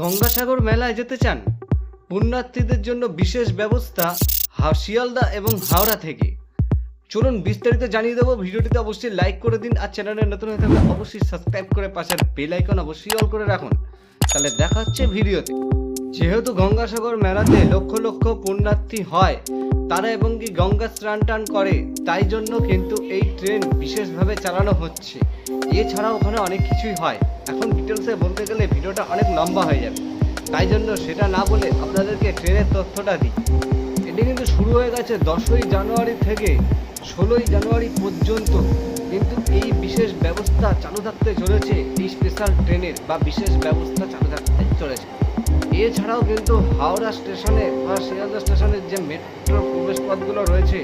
গঙ্গাসাগর মেলায় যেতে চান, পুণ্যার্থীদের জন্য বিশেষ ব্যবস্থা শিয়ালদা এবং হাওড়া থেকে। চলুন বিস্তারিত জানিয়ে দেবো, ভিডিওটিতে অবশ্যই লাইক করে দিন আর চ্যানেলে নতুন হয়ে থাকলে অবশ্যই সাবস্ক্রাইব করে পাশের বেল আইকন অবশ্যই অল করে রাখুন। তাহলে দেখা হচ্ছে ভিডিওতে। যেহেতু গঙ্গাসাগর মেলাতে লক্ষ লক্ষ পুণ্যার্থী হয়, তারা এবং কি গঙ্গা স্নান টান করে, তাই জন্য কিন্তু এই ট্রেন বিশেষভাবে চালানো হচ্ছে। এছাড়াও ওখানে অনেক কিছুই হয়। এখন ডিটেলসে বলতে গেলে ভিডিওটা অনেক লম্বা হয়ে যাবে। তাই জন্য সেটা না বলে আপনাদেরকে ট্রেনের তথ্যটা দিই। এটি কিন্তু শুরু হয়ে গেছে দশই জানুয়ারি থেকে ষোলোই জানুয়ারি পর্যন্ত। কিন্তু এই বিশেষ ব্যবস্থা চালু থাকতে চলেছে এই স্পেশাল ট্রেনের বা বিশেষ ব্যবস্থা চালু থাকতে চলেছে। এছাড়াও কিন্তু হাওড়া স্টেশনে বা শিয়ালদা স্টেশনের যে মেট্রো প্রবেশপথগুলো রয়েছে,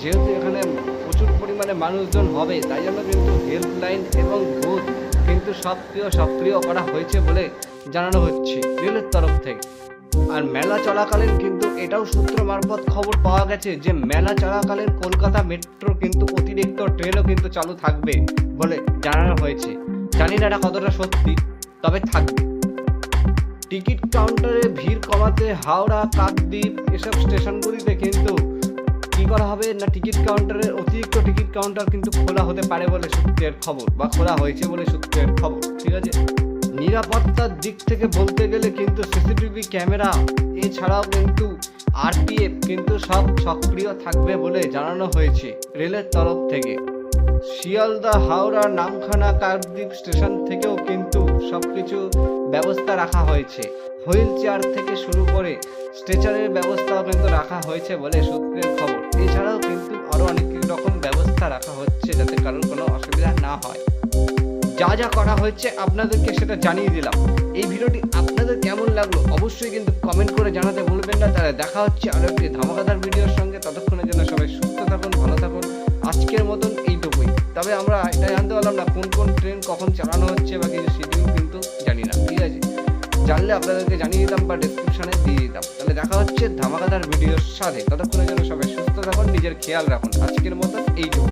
যেহেতু এখানে প্রচুর পরিমাণে মানুষজন হবে, তাই জন্য কিন্তু হেল্পলাইন এবং বুথ কিন্তু সক্রিয় সক্রিয় করা হয়েছে বলে জানানো হচ্ছে রেলের তরফ থেকে। আর মেলা চলাকালীন কিন্তু এটাও সূত্র মারফত খবর পাওয়া গেছে যে, মেলা চলাকালীন কলকাতা মেট্রো কিন্তু অতিরিক্ত ট্রেনও কিন্তু চালু থাকবে বলে জানানো হয়েছে। জানি না এটা কতটা সত্যি, তবে থাকবে। টিকিট কাউন্টারে ভিড় কমাতে হাওড়া, কাকদ্বীপ এসব স্টেশনগুলিতে কিন্তু করা হবে না টিকিট কাউন্টারের অতিরিক্ত টিকিট কাউন্টার কিন্তু খোলা হতে পারে বলে সূত্রের খবর বা খোলা হয়েছে বলে সূত্রের খবর, ঠিক আছে? নিরাপত্তার দিক থেকে বলতে গেলে কিন্তু সিসিটিভি ক্যামেরা, এছাড়াও কিন্তু আরপিএফ কিন্তু সব সক্রিয় থাকবে বলে জানানো হয়েছে রেলের তরফ থেকে। শিয়ালদা, হাওড়া, নামখানা কাকদ্বীপ স্টেশন থেকেও কিন্তু সবকিছু ব্যবস্থা রাখা হয়েছে। হুইল চেয়ার থেকে শুরু করে স্ট্রেচারের ব্যবস্থাও কিন্তু রাখা হয়েছে বলে সূত্রের খবর। এছাড়াও কিন্তু আরও অনেক রকম ব্যবস্থা রাখা হচ্ছে যাতে কারোর কোনো অসুবিধা না হয়। যা যা করা হয়েছে আপনাদেরকে সেটা জানিয়ে দিলাম। এই ভিডিওটি আপনাদের কেমন লাগল অবশ্যই কিন্তু কমেন্ট করে জানাতে ভুলবেন না। তাহলে দেখা হচ্ছে আরও একটি ধামাকাদার ভিডিওর সঙ্গে। ততক্ষণের জন্য সবাই সুস্থ থাকুন, ভালো থাকুন। আজকের মতন এইটুকুই। তবে আমরা এটা জানতে পারলাম না, কোন কোন ট্রেন কখন চালানো হচ্ছে বা কিছু শিডিউল কিন্তু জানি না। ঠিক আছে? জানলে আপনাদেরকে জানিয়ে দিতাম বা ডিসক্রিপশনে দিয়ে দিতাম। তাহলে দেখা হচ্ছে ধামাকাদার ভিডিওর সাথে। ততক্ষণের জন্য সবাই সুস্থ থাকুন, নিজের খেয়াল রাখুন। আজকের মতন এইটুকু।